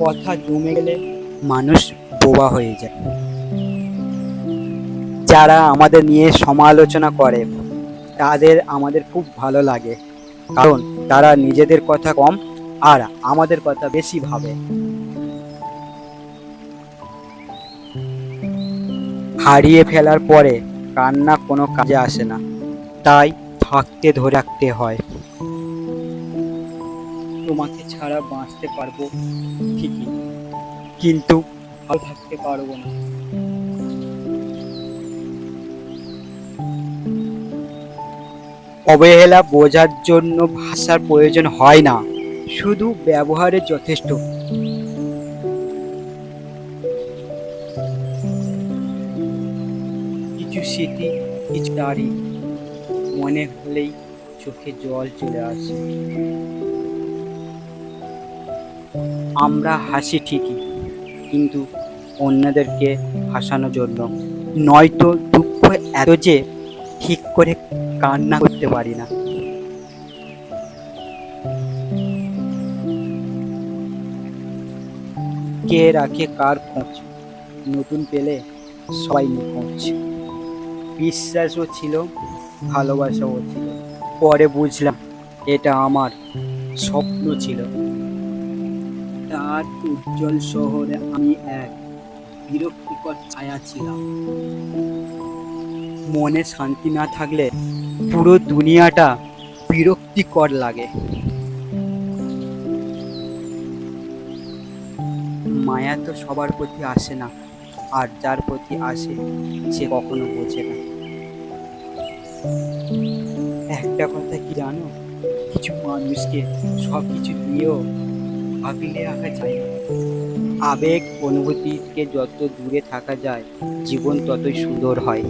কথা জমে গেলে মানুষ বোবা হয়ে যায়। যারা আমাদের নিয়ে সমালোচনা করে, তাদের আমাদের খুব ভালো লাগে। কারণ তারা নিজেদের কথা কম আর আমাদের কথা বেশি ভাবে। হারিয়ে ফেলার পরে কান্না কোনো কাজে আসে না। তাই থাকতে ধরে রাখতে হয়। তোমাকে ছাড়া বাঁচতে পারব ঠিকই, কিন্তু ভালো থাকতে পারব না। অবহেলা বোঝার জন্য ভাষার প্রয়োজন হয় না, শুধু ব্যবহারে যথেষ্ট। কিছু স্মৃতি, কিছু মনে হলেই চোখে জল চলে আসে। আমরা হাসি ঠিকই, কিন্তু অন্যদেরকে হাসানোর জন্য নয়তো দুঃখ এত যে ঠিক করে কান্না করতে পারি না। কে রাখে কার খোঁজ? নতুন পেলে সবাই নিখোঁজ বিশ্বাসও ছিল, ভালোবাসাও ছিল। পরে বুঝলাম, এটা আমার স্বপ্ন ছিল। তার উজ্জ্বল শহরে আমি এক বিরক্তিকর ছায়া ছিলাম। মনে শান্তি না থাকলে পুরো দুনিয়াটা বিরক্তিকর লাগে। মায়া তো সবার প্রতি আসে না, আর যার প্রতি আসে সে কখনো বোঝে না। একটা কথা কি জানো? কিছু মানুষকে সব কিছু দিয়েও আবেগ অনুভূতিকে যত দূরে থাকা যায় জীবন ততই সুন্দর হয়।